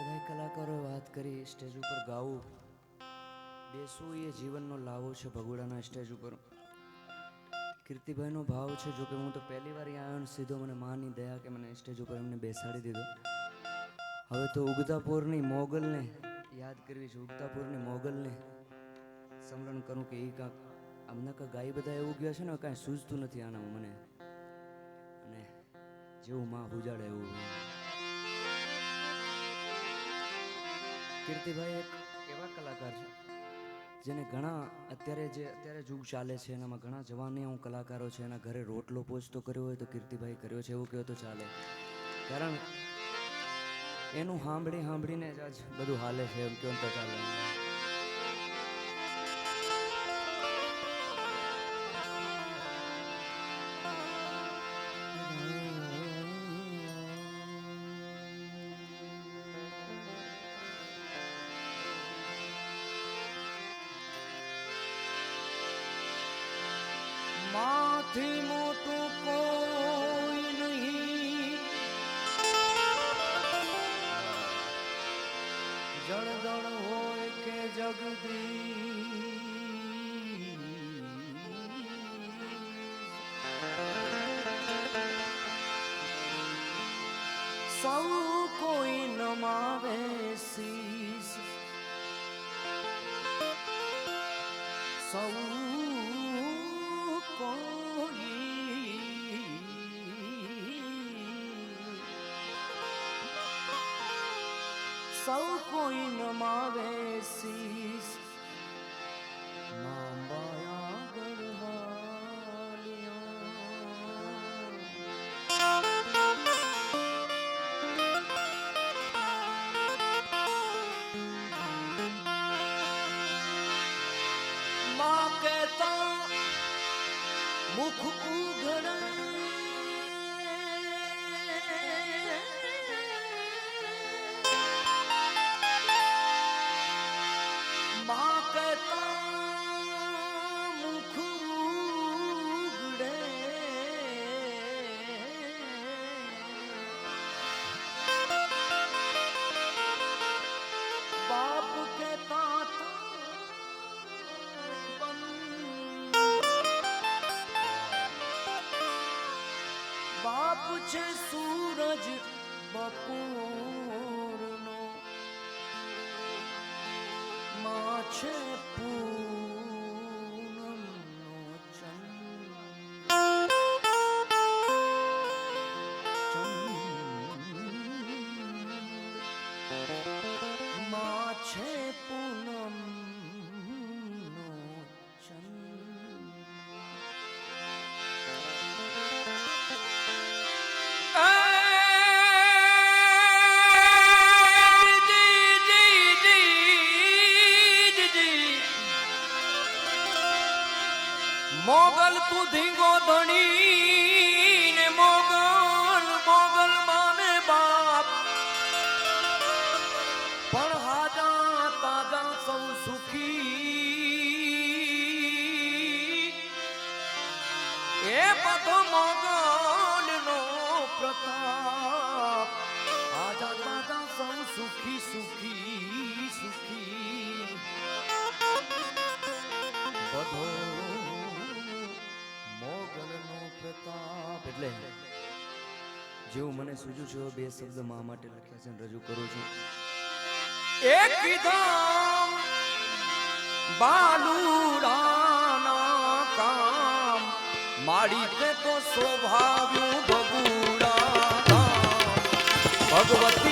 બધાય કલાકારોએ વાત કરી સ્ટેજ ઉપર ગાવું. બેસવું એ જીવનનો લાવો છે ભગોડાના સ્ટેજ ઉપર. કીર્તિભાઈનો ભાવ છે જોકે હું તો પહેલી વાર આવ્યો ને સીધો મને માની દયા કે મને સ્ટેજ ઉપર એમને બેસાડી દીધો. હવે તો ઉગતાપુરની મોગલને યાદ કરવી છે, ઉગતાપુરની મોગલને સ્મરણ કરું કે એ કાંક આમના કાંક ગાય બધા એવું ગયા છે ને, કાંઈ સૂઝતું નથી આના મને. અને જેવું માં ઉજાડે એવું કીર્તિભાઈ એક એવા કલાકાર છે, જેને ઘણા અત્યારે જે અત્યારે યુગ ચાલે છે એનામાં ઘણા જવાનીઓ કલાકારો છે, એના ઘરે રોટલો પહોંચતો કર્યો હોય તો કીર્તિભાઈ કર્યો છે, એવું કહો તો ચાલે. કારણ એનું સાંભળી સાંભળીને જ આજ બધું હાલે છે, એમ કહો તો ચાલે. માથી મોટું કોઈ નહીં જળદળ હોય કે જગદી સૌ કોઈ નમાવે શીશ સૌ કોઈ સૌ કોઈ નમાવે શીશ. નાંબાયા ગરહાલિયા માં કહેતા મુખ બાપ બાપ છે સૂરજ બપોરનો માં છે જેવું મને સૂજ્યું છે બે શબ્દ મા માટે લખ્યા છે રજૂ કરું છું. એક વિધામ બાલુડાના કામ માડી તો સ્વભાવ્યું ભગુડા ભગવતી